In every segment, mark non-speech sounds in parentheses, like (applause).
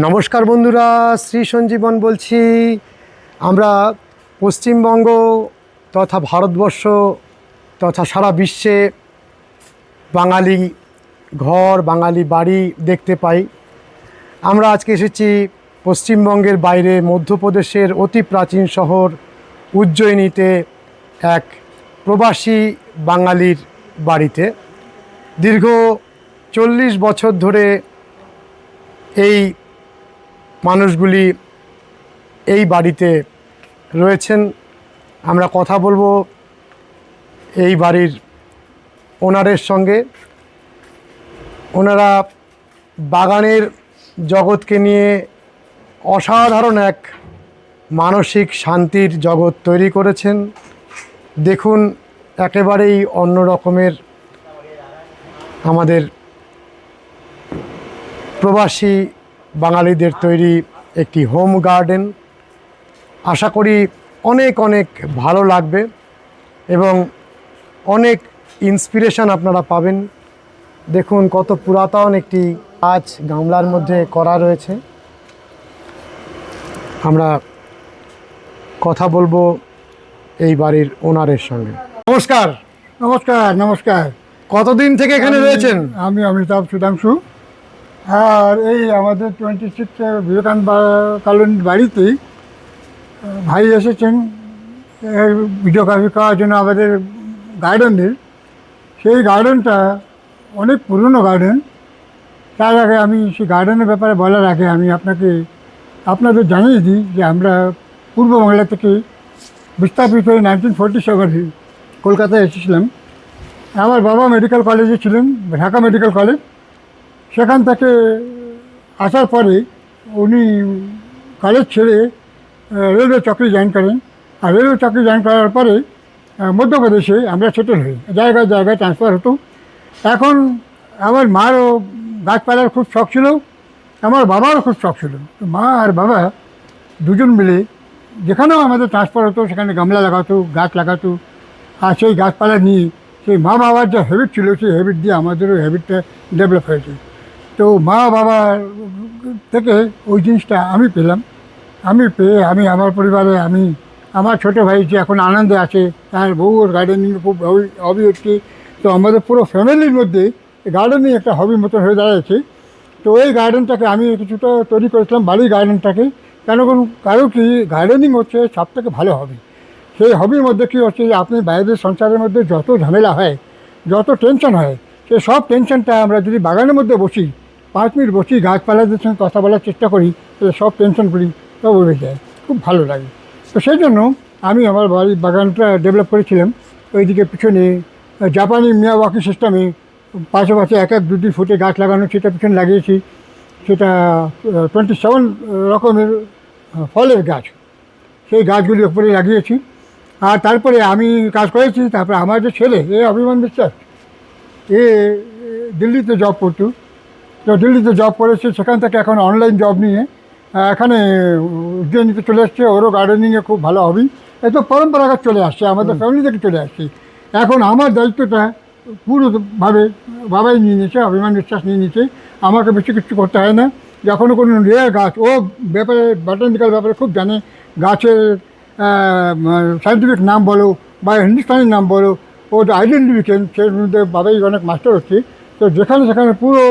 নমস্কার বন্ধুরা, শ্রী সঞ্জীবন বলছি। আমরা পশ্চিমবঙ্গ তথা ভারতবর্ষ তথা সারা বিশ্বে বাঙালি ঘর, বাঙালি বাড়ি দেখতে পাই। আমরা আজকে এসেছি পশ্চিমবঙ্গের বাইরে, মধ্যপ্রদেশের অতি প্রাচীন শহর উজ্জয়িনীতে এক প্রবাসী বাঙালির বাড়িতে। দীর্ঘ চল্লিশ বছর ধরে এই মানুষগুলি এই বাড়িতে রয়েছেন। আমরা কথা বলব এই বাড়ির ওনারের সঙ্গে। ওনারা বাগানের জগৎকে নিয়ে অসাধারণ এক মানসিক শান্তির জগৎ তৈরি করেছেন। দেখুন, একেবারেই অন্য রকমের আমাদের প্রবাসী বাঙালিদের তৈরি একটি হোম গার্ডেন আশা করি অনেক অনেক ভালো লাগবে এবং অনেক ইন্সপিরেশন আপনারা পাবেন। দেখুন কত পুরাতন একটি গাছ গামলার মধ্যে করা রয়েছে। আমরা কথা বলব এই বাড়ির ওনারের সঙ্গে। নমস্কার। নমস্কার নমস্কার। কতদিন থেকে এখানে রয়েছেন? আমি অমিতাভ সুধাংশু। আর এই আমাদের টোয়েন্টি সিক্স বিবেকানন্দ বা- কলোনির বাড়িতে ভাই এসেছেন ভিডিওগ্রাফি করার জন্য আমাদের গার্ডেনের সেই গার্ডেনটা অনেক পুরনো গার্ডেন তার আগে আমি সেই গার্ডেনের ব্যাপারে বলার আগে আমি আপনাকে, আপনাদের জানিয়ে দিই যে আমরা পূর্ব বাংলা থেকে বিস্তাপিত হয়ে নাইনটিন ফোরটি সেভেনে কলকাতায় এসেছিলাম। আমার বাবা মেডিকেল কলেজে ছিলেন, ঢাকা মেডিকেল কলেজ সেখান থেকে আসার পরে উনি কলেজ ছেড়ে রেলওয়ে চাকরি জয়েন করেন। আর রেলওয়ে চাকরি জয়েন করার পরে মধ্যপ্রদেশে আমরা সেটেল হই। জায়গায় জায়গায় ট্রান্সফার হতো। এখন আমার মারও গাছপালার খুব শখ ছিল, আমার বাবারও খুব শখ ছিল। মা আর বাবা দুজন মিলে যেখানেও আমাদের ট্রান্সফার হতো, সেখানে গামলা লাগাতো, গাছ লাগাতো। আর সেই গাছপালা নিয়ে সেই মা বাবার যে হ্যাবিট ছিল, সেই হ্যাবিট দিয়ে আমাদেরও হ্যাবিটটা ডেভেলপ হয়েছে। তো মা বাবার থেকে ওই জিনিসটা আমি পেলাম। আমি পেয়ে আমি আমার পরিবারে আমি, আমার ছোটো ভাই যে এখন আনন্দে আছে, তার বউ ওর গার্ডেনিং খুব হবি হচ্ছে। তো আমাদের পুরো ফ্যামিলির মধ্যে গার্ডেনিং একটা হবির মতো হয়ে দাঁড়িয়েছে। তো এই গার্ডেনটাকে আমি কিছুটা তৈরি করেছিলাম বাড়ির গার্ডেনটাকে কেন কোন কারও কি গার্ডেনিং হচ্ছে সব থেকে ভালো হবে সেই হবির মধ্যে কী হচ্ছে যে আপনি বাইরের সংসারের মধ্যে যত ঝামেলা হয়, যত টেনশন হয়, সে সব টেনশনটা আমরা যদি বাগানের মধ্যে বসি পাঁচ মিনিট বসি গাছপালাদের সঙ্গে কথা বলার চেষ্টা করি, তাহলে সব টেনশনগুলি সব উড়ে যায়। খুব ভালো লাগে। তো সেই জন্য আমি আমার বাড়ির বাগানটা ডেভেলপ করেছিলাম। ওইদিকে পিছনে জাপানি মিয়াওয়াকি সিস্টেমে পাশে পাশে এক এক দুটি ফুটে গাছ লাগানো, সেটা পিছনে লাগিয়েছি। সেটা টোয়েন্টি সেভেন রকমের ফলের গাছ। সেই গাছগুলি ওপরে লাগিয়েছি। আর তারপরে আমি কাজ করেছি, তারপরে আমার যে ছেলে, এ অভিমান বিশ্বাস, এ দিল্লিতে জব করতো। তো দিল্লিতে জব করেছে সেখান থেকে এখন অনলাইন জব নিয়ে এখানে উজ্জয়িনীতে চলে এসছে ওরও গার্ডেনিংয়ে খুব ভালো হবি এ তো পরম্পরাগত চলে আসছে আমাদের ফ্যামিলি থেকে চলে আসছে। এখন আমার দায়িত্বটা পুরোভাবে বাবাই নিয়ে নিয়েছে অভিমান বিশ্বাস নিয়ে নিয়েছে আমাকে বেশি কিছু করতে হয় না। যখন কোনো রেয়ার গাছ ও ব্যাপারে বটানিক্যাল ব্যাপারে খুব জানে গাছের সাইন্টিফিক নাম বলো বা হিন্দুস্তানি নাম বলো ও আইডেন্টিফিকেশন সেই মধ্যে বাবাই অনেক মাস্টার হচ্ছে। তো যেখানে সেখানে পুরো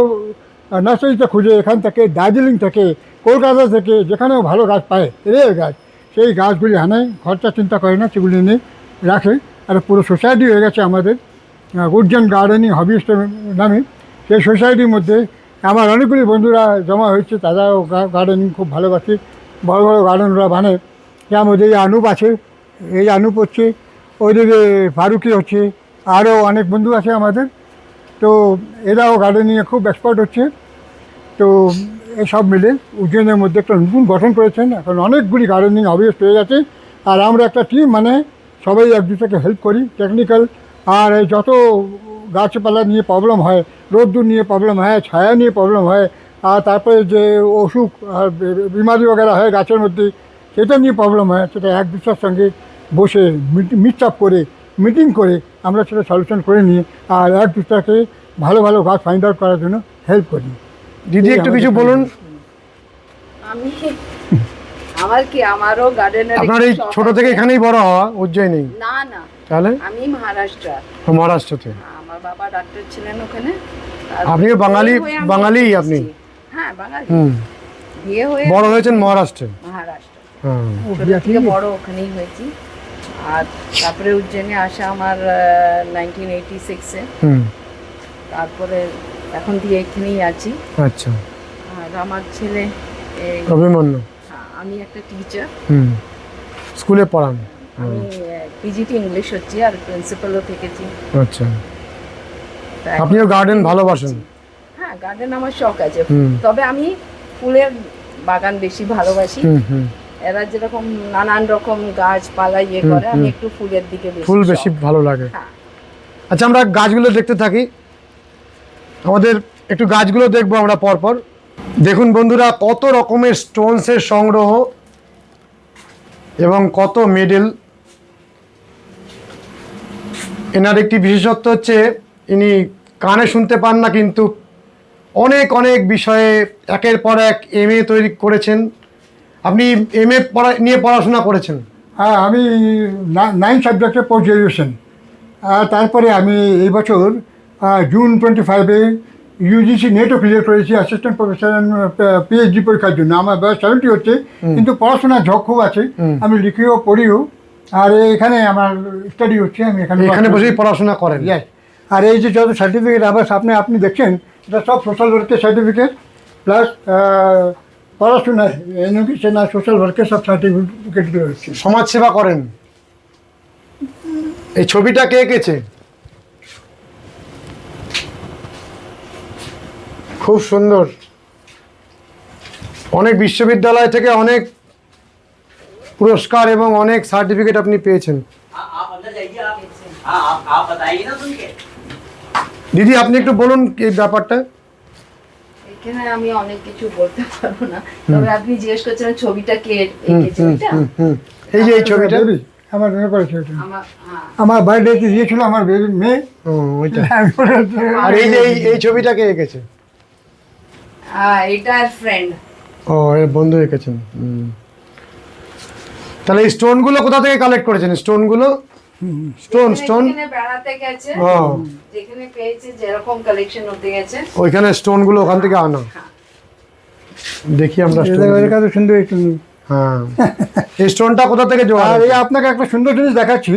নার্সারিতে খুঁজে এখান থেকে, দার্জিলিং থেকে, কলকাতা থেকে যেখানেও ভালো গাছ পায় রেয়ার গাছ। সেই গাছগুলি আনে খরচা চিন্তা করে না, সেগুলি এনে রাখে। আর পুরো সোসাইটি হয়ে গেছে আমাদের উজ্জয়ন গার্ডেনিং হবিস্ট নামে। সেই সোসাইটির মধ্যে আমার অনেকগুলি বন্ধুরা জমা হয়েছে, তারাও গার্ডেনিং খুব ভালোবাসে। বড় বড় গার্ডেন ওরা বানায়। যার মধ্যে এই আনুপ আছে, এই আনুপ হচ্ছে, ওইদিকে ফারুকি হচ্ছে, আরও অনেক বন্ধু আছে আমাদের। তো এরাও গার্ডেনিংয়ে খুব এক্সপার্ট হচ্ছে। তো এসব মিলে উজ্জয়নের মধ্যে একটা নতুন গঠন করেছেন। এখন অনেকগুলি গার্ডেনিং অবভিয়াস পেয়ে গেছে। আর আমরা একটা টিম মানে সবাই এক দুটাকে হেল্প করি টেকনিক্যাল আর যত গাছপালা নিয়ে প্রবলেম হয়, রোদ্দুর নিয়ে প্রবলেম হয়, ছায়া নিয়ে প্রবলেম হয়, আর তারপরে যে অসুখ আর বিমারি বগেরা হয় গাছের মধ্যে, সেটা নিয়ে প্রবলেম হয়। সেটা এক দুটার সঙ্গে বসে মিট আপ করে মিটিং করে আমরা সেটা সলিউশন করে নিই আর এক দুটাকে ভালো ভালো গাছ ফাইন্ড আউট করার জন্য হেল্প করি। দিদি একটু কিছু বলুন। আমি আমার কি আমারও গার্ডেনের আপনার এই ছোট থেকে এখানেই বড় হওয়া উজ্জয়িনী না না। তাহলে? আমি মহারাষ্ট্র। মহারাষ্ট্রতে। আমার বাবা ডাক্তার ছিলেন ওখানে। আর আপনিও বাঙালি- এসেছি। আপনি? হ্যাঁ বাঙালি। হুম। বিয়ে হয়ে বড় হয়েছেন মহারাষ্ট্রে? মহারাষ্ট্র। হ্যাঁ বড় ওখানেই হয়েছি। আর তারপরে উজ্জয়নে আসা আমার নাইনটিন এইটি সিক্সে হুম। তারপরে এখন দিয়ে এখানেই আছি। আচ্ছা। আর আমার ছেলে অভিমন্যু। আমি একটা টিচার হুম। স্কুলে পড়ান। আমি পিজিটি ইংলিশ হচ্ছি আর প্রিন্সিপালও থেকেছি। আচ্ছা। আপনিও গার্ডেন ভালোবাসেন? হ্যাঁ গার্ডেন আমার শখ আছে। তবে আমি ফুলের বাগান বেশি ভালোবাসি। হুম হুম। এরা যেরকম নানান রকম গাছপালা ইয়ে করে আমি একটু ফুলের দিকে বেশি ফুল বেশি ভালো লাগে। হ্যাঁ। আচ্ছা আমরা গাছগুলো দেখতে থাকি। আমাদের একটু গাছগুলো দেখব আমরা পরপর। দেখুন বন্ধুরা, কত রকমের স্টোনসের সংগ্রহ এবং কত মেডেল এনার একটি বিশেষত্ব হচ্ছে, ইনি কানে শুনতে পান না কিন্তু অনেক অনেক বিষয়ে একের পর এক এম এ তৈরি করেছেন। আপনি এম এ পড়া, নিয়ে পড়াশোনা করেছেন? হ্যাঁ আমি নাইন সাবজেক্টে পোস্ট গ্রাজুয়েশন তারপরে আমি এই বছর জুন টোয়েন্টি ফাইভে ইউজিসি নেটও ক্লিয়ার করেছি অ্যাসিস্ট্যান্ট প্রফেসর পিএইচডি পরীক্ষার জন্য। আমার বয়স সেভেন্টি হচ্ছে কিন্তু পড়াশোনার ঝোঁক খুব আছে আমি লিখিও পড়িও। আর এখানে আমার স্টাডি হচ্ছে আমি এখানে এখানে বসেই পড়াশোনা করেন। Yes. আর এই যে যত সার্টিফিকেট আবার সামনে আপনি দেখছেন এটা সব সোশ্যাল ওয়ার্কের সার্টিফিকেট প্লাস পড়াশোনায় এডুকেশন আর সোশ্যাল ওয়ার্কের সব সার্টিফিকেটগুলো হচ্ছে সমাজসেবা করেন। এই ছবিটা কে এঁকেছে? খুব সুন্দর। অনেক বিশ্ববিদ্যালয় থেকে অনেক পুরস্কার এবং অনেক সার্টিফিকেট আপনি পেয়েছেন। দিদি আপনি একটু বলুন এই ব্যাপারটা? এখানে আমি অনেক কিছু বলতে পারব না। তবে আপনি জিজ্ঞেস করছেন ছবিটা কে এই যে এই ছবিটা? আমার মেয়ে আমার বার্থডেতে হ্যাঁ। দিয়েছিল আমার মেয়ে। ওইটা। আর এই যে এই ছবিটাকে এঁকেছে? হ্যাঁ ফ্রেন্ড ও এর বন্ধু এঁকেছেন হুম। তাহলে এই স্টোনগুলো কোথা থেকে কালেক্ট করেছেন? স্টোনগুলো? Stone stone? বেড়াতে গেছে ও। যেখানে পেয়েছে যেরকম কালেকশন হতে গেছে। ওইখানে স্টোনগুলো ওখান থেকে আনা। দেখি আমরা কাছে সুন্দর একটু হ্যাঁ। এই স্টোনটা কোথা থেকে জোগাড় আর এই আপনাকে একটা সুন্দর জিনিস দেখাচ্ছি।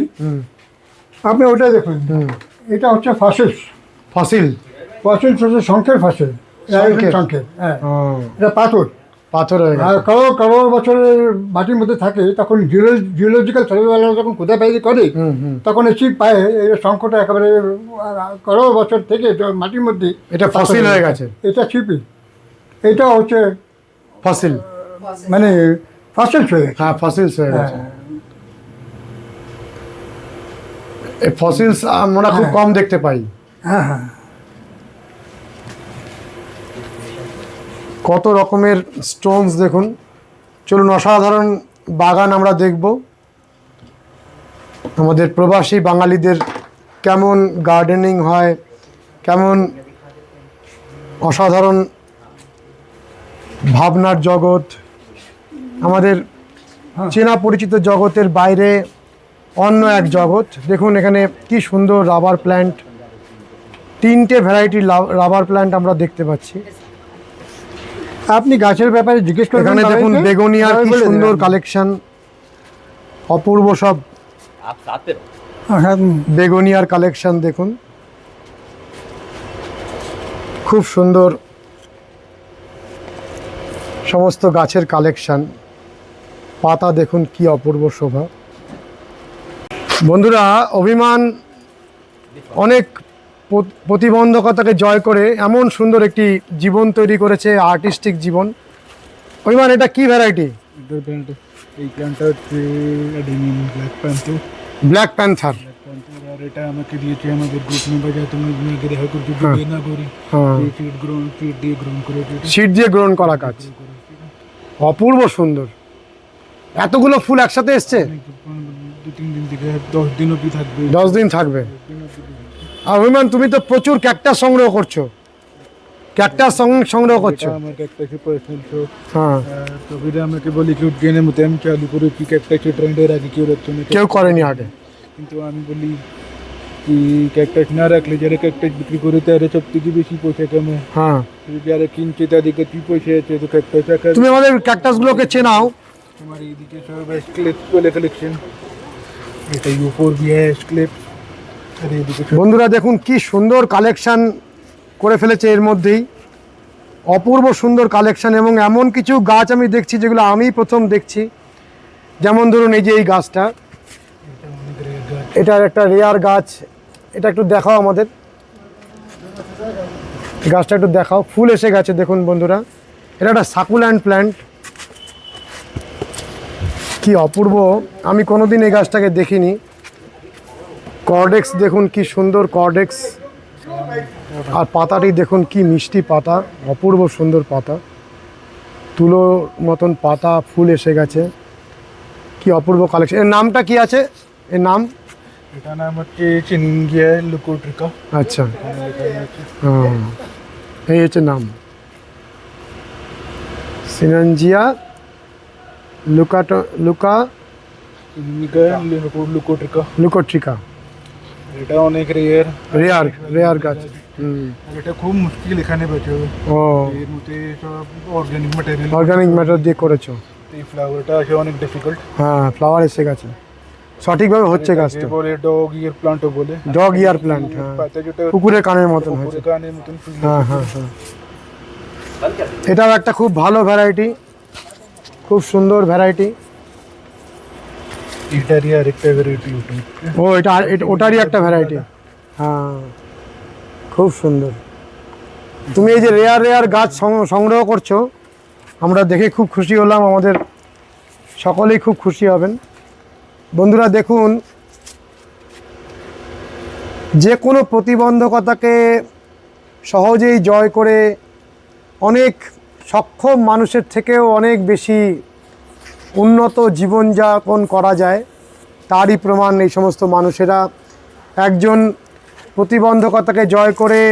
আপনি ওটা দেখুন। এটা হচ্ছে ফাসিলস ফসিল ফাসিলস হচ্ছে শঙ্খের ফাসিল শঙ্খের হ্যাঁ এটা পাথর। পাথর হয়ে আর কারও কারও বছরের মাটির মধ্যে থাকে তখন জিওলজিক্যাল সার্ভেওয়ালারা যখন বাইরে করে তখন এসে পায়ে এই শঙ্খটা একেবারে কারও বছর থেকে মাটির মধ্যে এটা ফসিল হয়ে গেছে। এটা ছিপি এটা হচ্ছে ফসিল মানে ফাসিলস হয়ে গেছে। হ্যাঁ ফসিলস হয়ে গেছে। হ্যাঁ। এই ফসিলস আমরা খুব কম দেখতে পাই। হ্যাঁ হ্যাঁ। কত রকমের স্টোনস দেখুন। চলুন অসাধারণ বাগান আমরা দেখব। আমাদের প্রবাসী বাঙালিদের কেমন গার্ডেনিং হয় কেমন অসাধারণ ভাবনার জগৎ। আমাদের চেনা পরিচিত জগতের বাইরে অন্য এক জগৎ। দেখুন এখানে কি সুন্দর রাবার প্ল্যান্ট তিনটে ভ্যারাইটির রাবার প্ল্যান্ট আমরা দেখতে পাচ্ছি। আপনি গাছের ব্যাপারে জিজ্ঞেস করেন এখানে দেখুন বেগুনিয়ার কি সুন্দর কালেকশন অপূর্ব সব। আচ্ছা, বেগুনিয়ার কালেকশন দেখুন। খুব সুন্দর সমস্ত গাছের কালেকশন পাতা দেখুন কি অপূর্ব শোভা। বন্ধুরা অভিমান অনেক প্রতিবন্ধকতাকে জয় করে এমন সুন্দর একটি জীবন তৈরি করেছে আর্টিস্টিক জীবন। অভিমান এটা কি ভ্যারাইটি এই হচ্ছে ব্ল্যাক প্যান্থর ব্ল্যাক প্যান্থার আর এটা আমাকে দিয়েছে আমাদের গ্রুপ মেম্বার যা তুমি মেয়েকে দেখা করছ হ্যাঁ। বিয়ে না করি হ্যাঁ। দিয়ে করে সিট দিয়ে গ্রহণ করা কাজ। অপূর্ব সুন্দর। এতগুলো ফুল একসাথে এসছে? দু তিন দিন থেকে দশ দিন অবধি থাকবে। দশ দিন থাকবে। আর অভিমান তুমি তো প্রচুর ক্যাকটাস সংগ্রহ করছ। ক্যাকটাস সংগ্রহ করছ। আমার ক্যাকটাসের শখ হ্যাঁ। তো ফির আমাকে বলি কি উজ্জয়নের মতো আমি চালু করে কি ক্যাকটাসের ট্রেন্ডের আগে কেউ রাখতো না কেউ করেনি আগে। কিন্তু আমি বলি কি ক্যাকটাস না রাখলে যারা ক্যাকটাস বিক্রি করে তারা সব থেকে বেশি পয়সা কামায়। হ্যাঁ। যারা কিনছে তাদের কাছে পয়সা আছে? তো ক্যাকটাস রাখার তুমি আমাদের ক্যাকটাসগুলোকে চেনাও। তোমার এইদিকে সব ক্লিপ বলে কালেকশন এটা ইউ ফোর বি এইদিকে সব বন্ধুরা দেখুন কি সুন্দর কালেকশন করে ফেলেছে এর মধ্যেই। অপূর্ব সুন্দর কালেকশন এবং এমন কিছু গাছ আমি দেখছি যেগুলো আমি প্রথম দেখছি। যেমন ধরুন এই যে এই গাছটা। এটার একটা রেয়ার গাছ। এটা একটু দেখাও আমাদের। গাছটা একটু দেখাও। ফুল এসে গেছে দেখুন বন্ধুরা। এটা একটা সাকুল্যান্ড প্ল্যান্ট কি অপূর্ব। আমি কোনোদিন এই গাছটাকে দেখিনি। কর্ডেক্স দেখুন কি সুন্দর কর্ডেক্স আর পাতাটি দেখুন কি মিষ্টি পাতা অপূর্ব সুন্দর পাতা। তুলো মতন পাতা ফুল এসে গেছে। কি অপূর্ব কালেকশন এর নামটা কি আছে? এর নাম? এটা নাম হচ্ছে চিনিঙ্গিয়া লুকোট্রিকা। আচ্ছা। হ্যাঁ এই হচ্ছে নাম। সিনানজিয়া লুকাটো লুকা লুকোট্রিকা। লুকোট্রিকা। এটা অনেক রেয়ার রেয়ার রেয়ার গাছ। হুম। এটা খুব মুশকিল এখানে বাঁচাবে ও। এর মধ্যে সব অর্গানিক ম্যাটেরিয়াল অর্গানিক ম্যাটার দিয়ে করেছ। এই ফ্লাওয়ারটা আছে অনেক ডিফিকাল্ট হ্যাঁ ফ্লাওয়ার এসে গেছে। সঠিকভাবে হচ্ছে গাছটা। বলে ডগ ইয়ার প্লান্টও বলে। ডগ ইয়ার প্ল্যান্ট হ্যাঁ। কুকুরের কানের মতন হয়েছে। গানের মতন হ্যাঁ হ্যাঁ হ্যাঁ। এটাও একটা খুব ভালো ভ্যারাইটি খুব সুন্দর ভ্যারাইটি এটারই আরেকটা ভ্যারাইটি ও এটা এটা ওটারই একটা ভ্যারাইটি হ্যাঁ। খুব সুন্দর। তুমি এই যে রেয়ার রেয়ার গাছ সংগ্রহ করছ আমরা দেখে খুব খুশি হলাম আমাদের সকলেই খুব খুশি হবেন। বন্ধুরা দেখুন যে কোনো প্রতিবন্ধকতাকে সহজেই জয় করে অনেক সক্ষম মানুষের থেকেও অনেক বেশি উন্নত জীবনযাপন করা যায়, তারই প্রমাণ এই সমস্ত মানুষেরা। একজন প্রতিবন্ধকতাকে জয় করে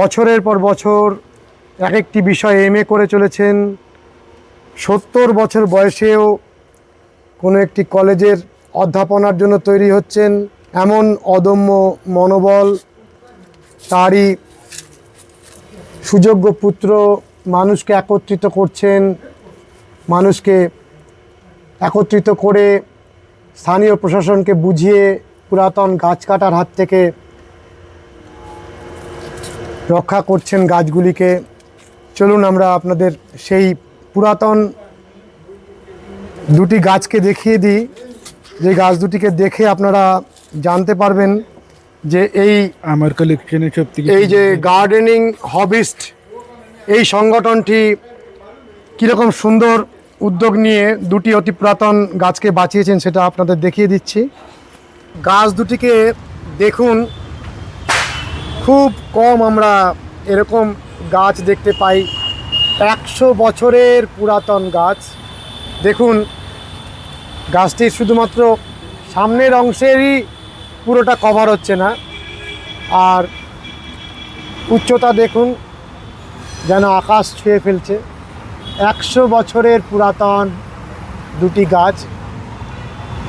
বছরের পর বছর এক একটি বিষয়ে এম করে চলেছেন। সত্তর বছর বয়সেও কোনো একটি কলেজের অধ্যাপনার জন্য তৈরি হচ্ছেন। এমন অদম্য মনোবল, তারই সুযোগ্য পুত্র মানুষকে একত্রিত করছেন, মানুষকে একত্রিত করে স্থানীয় প্রশাসনকে বুঝিয়ে পুরাতন গাছ কাটার হাত থেকে রক্ষা করছেন গাছগুলিকে। চলুন আমরা আপনাদের সেই পুরাতন দুটি গাছকে দেখিয়ে দিই। যে গাছ দুটিকে দেখে আপনারা জানতে পারবেন যে এই আমার কালেকশনে সব এই যে গার্ডেনিং হবিস্ট এই সংগঠনটি কীরকম সুন্দর উদ্যোগ নিয়ে দুটি অতি পুরাতন গাছকে বাঁচিয়েছেন সেটা আপনাদের দেখিয়ে দিচ্ছি। গাছ দুটিকে দেখুন, খুব কম আমরা এরকম গাছ দেখতে পাই। একশো বছরের পুরাতন গাছ। দেখুন গাছটির শুধুমাত্র সামনের অংশেরই পুরোটা কভার হচ্ছে না। আর উচ্চতা দেখুন, যেন আকাশ ছুঁয়ে ফেলছে। একশো বছরের পুরাতন দুটি গাছ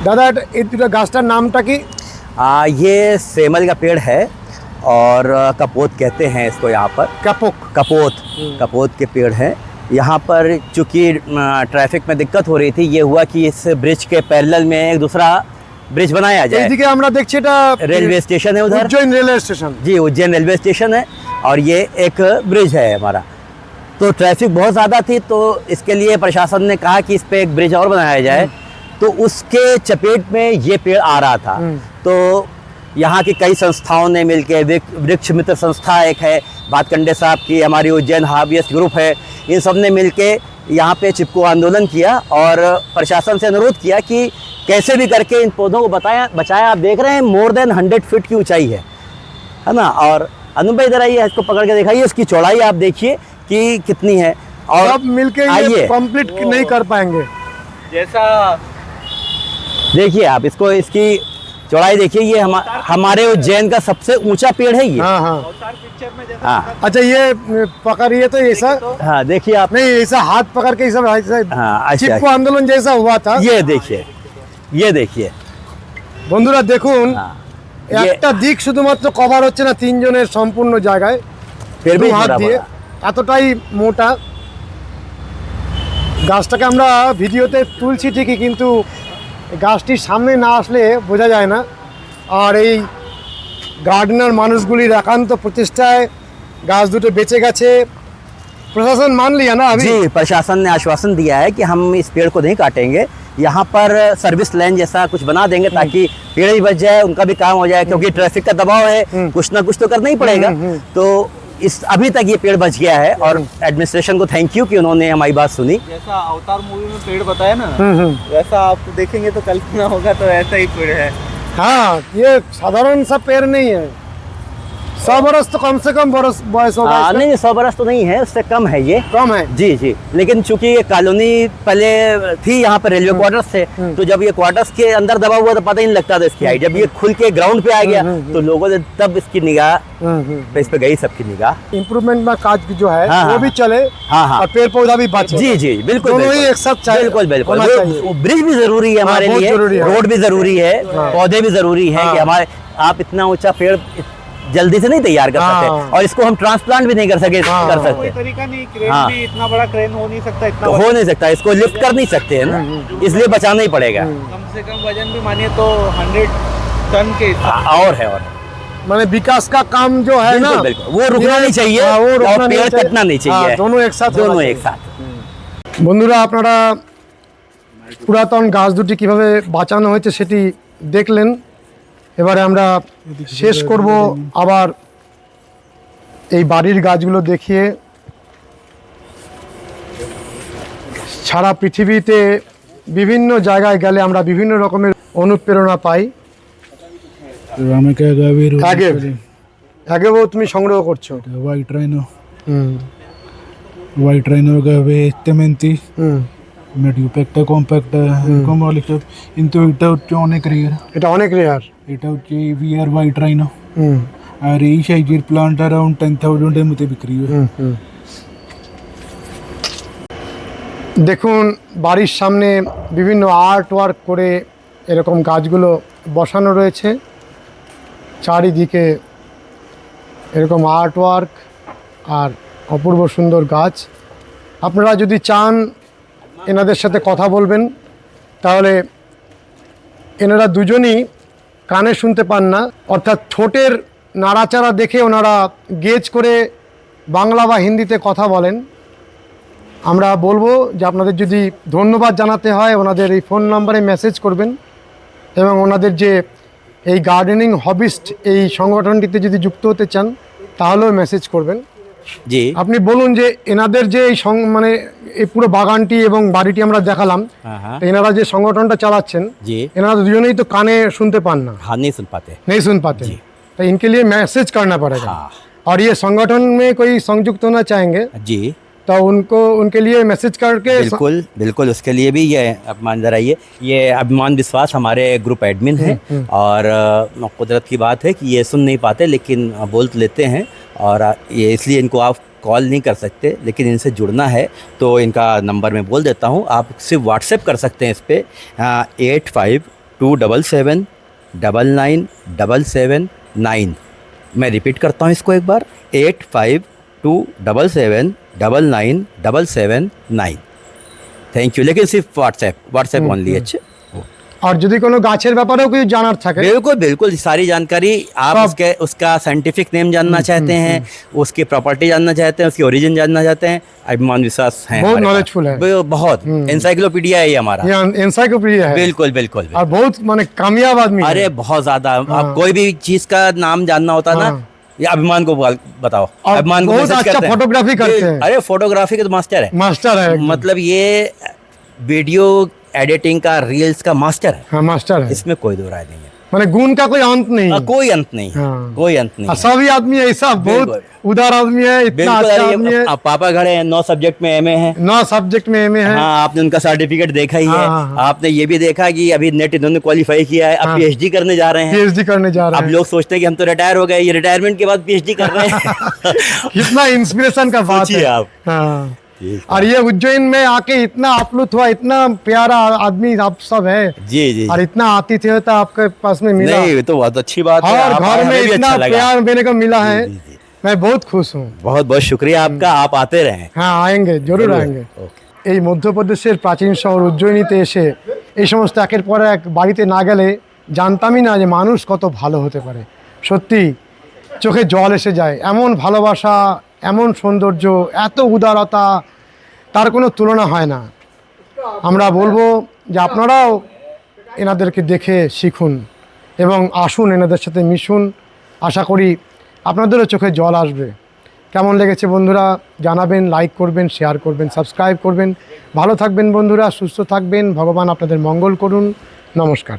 দাদা এটা- এই দুটো গাছটার নামটা কি आ, ये सेमल का पेड़ है और अ, कपोत कहते हैं इसको यहाँ पर ক্যাপক कपोत कपोत के पेड़ हैं यहाँ पर चूँकि ट्रैफिक में दिक्कत हो रही थी ये हुआ कि इस ब्रिज के पैरेलल में एक दूसरा ब्रिज बनाया जाए এইদিকে আমরা দেখছি এটা रेलवे स्टेशन है उधर উজ্জয়ন রেলওয়ে স্টেশন जी उज्जैन रेलवे स्टेशन है और ये एक ब्रिज है हमारा तो ट्रैफ़िक बहुत ज़्यादा थी तो इसके लिए प्रशासन ने कहा कि इस पर एक ब्रिज और बनाया जाए। तो उसके चपेट में ये पेड़ आ रहा था। तो यहाँ की कई संस्थाओं ने मिलकर वृक- वृक्ष मित्र संस्था एक है भातकंडे साहब की हमारी उज्जैन हावियस ग्रुप है इन सबने मिलके यहाँ पे चिपको आंदोलन किया और प्रशासन से अनुरोध किया कि कैसे भी करके इन पौधों को बताया बचाया। आप देख रहे हैं मोर देन हंड्रेड फीट की ऊंचाई है है ना? और अनुभव इधर आइए इसको पकड़ के दिखाइए इसकी चौड़ाई आप देखिए। कि कितनी है और सब मिलके ये आइए कंप्लीट नहीं कर पाएंगे जैसा देखिए आप इसको इसकी चौड़ाई देखिए ये हम, हमारे उज्जैन का सबसे ऊंचा पेड़ है ये हाँ हाँ हाँ अच्छा ये अ, पकड़िए तो ऐसा हाँ देखिए आप नहीं ऐसा हाथ पकड़ के ऐसा ऐसा हाँ, अच्छा, चिपको अच्छा। आंदोलन जैसा हुआ था ये देखिए ये देखिए বন্ধুরা দেখুন हाँ ये একটা দিক শুধুমাত্র কভার হচ্ছে না তিনজনের সম্পূর্ণ জায়গায় फिर भी দু হাত बड़ा দিয়ে बड़ा। এতটাই মোটা গাছটাকে আমরা ভিডিওতে তুলছি ঠিকই কিন্তু গাছটির সামনে না আসলে বোঝা যায় না আর এই গার্ডেনার মানুষগুলির একান্ত প্রচেষ্টায় গাছ দুটো বেঁচে গেছে প্রশাসন মান লিয়া না আমি जी प्रशासन ने आश्वासन दिया है कि हम इस पेड़ को नहीं काटेंगे यहाँ पर सर्विस लाइन जैसा कुछ बना देंगे ताकि पेड़ भी बच जाए उनका भी काम हो जाए क्योंकि ट्रैफिक का दबाव है कुछ ना कुछ तो करना ही पड़ेगा तो इस अभी तक ये पेड़ बच गया है और एडमिनिस्ट्रेशन को थैंक यू कि उन्होंने हमारी बात सुनी। जैसा अवतार मूवी में पेड़ बताया ना हम्म, हम्म। वैसा आप देखेंगे तो कल्पना होगा तो ऐसा ही पेड़ है। हाँ ये साधारण सा पेड़ नहीं है। सौ बरस तो कम से कम बरस बयस होगा हाँ, नहीं सौ बरस तो नहीं है उससे कम है ये। कम है? जी जी। लेकिन चूँकि ये कॉलोनी पहले थी यहाँ पर रेलवे क्वार्टर्स थे तो जब ये क्वार्टर्स के अंदर दबा हुआ तो पता ही नहीं लगता था इसकी हाइट जब ये खुल के ग्राउंड पे आ गया तो लोगों ने तब इसकी निगाह हम्म, हम्म। इस पे गई सबकी निगाह। इम्प्रूवमेंट में काज जो है हाँ, वो हाँ, भी चले हाँ, हाँ। पेड़ पौधा भी बचे जी जी बिल्कुल बिल्कुल। एक साथ बिल्कुल ब्रिज भी ज़रूरी है हमारे लिए। रोड भी ज़रूरी है पौधे भी ज़रूरी हाँ। कि हमारे आप इतना ऊँचा पेड़ जल्दी से नहीं तैयार कर हाँ। सकते और इसको हम ट्रांसप्लांट भी नहीं कर सके हाँ। कर कोई सकते तरीका नहीं क्रेन हाँ। भी इतना बड़ा क्रेन हो नहीं सकता इतना तो बड़ा। हो नहीं सकता इसको लिफ्ट कर नहीं सकते है ना इसलिए बचाना ही पड़ेगा कम से कम वजन भी मानिए तो हंड्रेड टन के हिसाब हाँ, और है और है। माने विकास का काम जो है ना बिल्कुल, बिल्कुल। वो रुकना ये- नहीं चाहिए हाँ, वो और रुकना नहीं पेड़ चाहिए। कटना नहीं चाहिए हाँ, दोनों एक साथ होना दोनों चाहिए। एक साथ বন্ধুরা আপনারা পুরাতন গাছ দুটি কিভাবে বাঁচানো হয়েছে সেটি দেখলেন এবারে আমরা শেষ করব আবার এই বাড়ির গাছগুলো দেখিয়ে। সারা পৃথিবীতে বিভিন্ন জায়গায় গেলে আমরা বিভিন্ন রকমের অনুপ্রেরণা পাই। আগে আগেও তুমি সংগ্রহ করছ। হোয়াইট রাইনো হোয়াইট রাইনো গাবে তেমেন্তি। মেডিউপ্যাক্টা কম্প্যাক্টা এরকম অনেক কিন্তু এটা হচ্ছে অনেক রেয়ার এটা অনেক রেয়ার এটা হচ্ছে ভিআর হোয়াইট রাইনো হুম আর এই সাইজের প্লান্ট অ্যারাউন্ড টেন থাউজেন্ডের মধ্যে বিক্রি হয় হুম, হুম। দেখুন বাড়ির সামনে বিভিন্ন আর্ট ওয়ার্ক করে এরকম গাছগুলো বসানো রয়েছে। চারিদিকে এরকম আর্ট ওয়ার্ক আর অপূর্ব সুন্দর গাছ। আপনারা যদি চান এনাদের সাথে কথা বলবেন তাহলে এনারা দুজনই কানে শুনতে পান না। অর্থাৎ ঠোঁটের নাড়াচাড়া দেখে ওনারা গেজ করে বাংলা বা হিন্দিতে কথা বলেন। আমরা বলব যে আপনাদের যদি ধন্যবাদ জানাতে হয়, ওনাদের এই ফোন নম্বরে মেসেজ করবেন এবং ওনাদের যে এই গার্ডেনিং হবিস্ট এই সংগঠনটিতে যদি যুক্ত হতে চান, তাহলেও মেসেজ করবেন। जी আপনি বলুন যে এনাদের যে এই সং মানে এই পুরো বাগানটি এবং বাড়িটি আমরা দেখালাম हाँ हाँ তো এনারা যে সংগঠনটা চালাচ্ছেন जी এনারা দুজনেই তো কানে শুনতে পান না हाँ नहीं सुन पाते नहीं सुन पाते तो इनके लिए मैसेज करना पड़ेगा हाँ और ये संगठन में कोई संयुक्त होना चाहेंगे जी तो उनको उनके लिए मैसेज करके बिल्कुल बिल्कुल उसके लिए भी ये अभिमान जरा ये ये अभिमान विश्वास हमारे ग्रुप एडमिन हैं और अ, कुदरत की बात है कि ये सुन नहीं पाते लेकिन बोल तो लेते हैं और ये इसलिए इनको आप कॉल नहीं कर सकते लेकिन इनसे जुड़ना है तो इनका नंबर मैं बोल देता हूँ। आप सिर्फ़ व्हाट्सएप कर सकते हैं इस पर eight five two double seven double nine double seven nine. मैं रिपीट करता हूँ इसको एक बार eight five two double seven double nine double seven nine. Thank you. लेकिन सिर्फ़ WhatsApp WhatsApp hmm, only hmm. अच्छा? और যদি কোনো গাছের ব্যাপারেও কিছু জানার থাকে बिल्कुल बिल्कुल सारी जानकारी आप सब। उसके उसका साइंटिफिक नेम जानना चाहते हैं उसकी प्रॉपर्टी जानना चाहते हैं उसकी ओरिजिन जानना चाहते हैं अभिमान विश्वास है बहुत हमारे पास। knowledgeफुल है। बे- बहुत इंसाइक्लोपीडिया है ये हमारा ये एनसाइक्लोपीडिया है बिल्कुल बिल्कुल और बहुत माने कामयाब आदमी है। अरे बहुत ज्यादा हाँ। आप कोई भी चीज का नाम जानना होता है ना हाँ। ये अभिमान को बाल- बताओ और अभिमान को बहुत मैसेज अच्छा करते हैं। फोटोग्राफी करते हैं। अरे फोटोग्राफी के तो मास्टर है मास्टर है एकदम। मतलब ये वीडियो एडिटिंग का रील्स का मास्टर है। हाँ मास्टर है। इसमें कोई दो राय नहीं है। मैंने गुण का कोई अंत नहीं आ, कोई अंत नहीं हाँ। कोई अंत नहीं है। सभी आदमी ऐसा बहुत। उदार आदमी है इतना अच्छा आदमी है। अब पापा खड़े हैं नौ सब्जेक्ट में एमए है। नौ सब्जेक्ट में एमए है। हाँ आपने उनका सर्टिफिकेट देखा ही है। हाँ, हाँ, हाँ। आपने ये भी देखा कि अभी नेट इन्होंने क्वालिफाई किया है। अब हाँ। पीएचडी करने जा रहे हैं। पीएचडी करने जा रहे हैं। अब लोग सोचते हैं कि हम तो रिटायर हो गए ये रिटायरमेंट के बाद पीएचडी कर रहे हैं। (laughs) कितना इंस्पिरेशन का (laughs) बात है। आप। हाँ ठीक। और ये उज्जैन में आके इतना आप्लुत हुआ इतना प्यारा आदमी आप सब है जी जी और इतना आतिथ्यता आपके पास में मिला नहीं ये तो बहुत अच्छी बात है और आप घर आए, में हमें भी इतना अच्छा लगा प्यार मेरे को मिला है जी, जी। मैं बहुत खुश हूँ बहुत बहुत शुक्रिया आपका आप आते रहें হ্যাঁ আয়েঙ্গে জরুর আয়েঙ্গে ओके এই মধ্যপ্রদেশের প্রাচীন শহর উজ্জয়িনীতে এসে এই সমস্ত একের পর এক বাড়িতে না গেলে জানতামই না যে মানুষ কত ভালো হতে পারে সত্যি চোখে জল এসে যায় এমন ভালোবাসা এমন সৌন্দর্য, এত উদারতা, তার কোনো তুলনা হয় না। আমরা বলব যে আপনারাও এনাদেরকে দেখে শিখুন এবং আসুন, এনাদের সাথে মিশুন। আশা করি আপনাদেরও চোখে জল আসবে। কেমন লেগেছে বন্ধুরা, জানাবেন, লাইক করবেন, শেয়ার করবেন, সাবস্ক্রাইব করবেন। ভালো থাকবেন বন্ধুরা, সুস্থ থাকবেন। ভগবান আপনাদের মঙ্গল করুন। নমস্কার।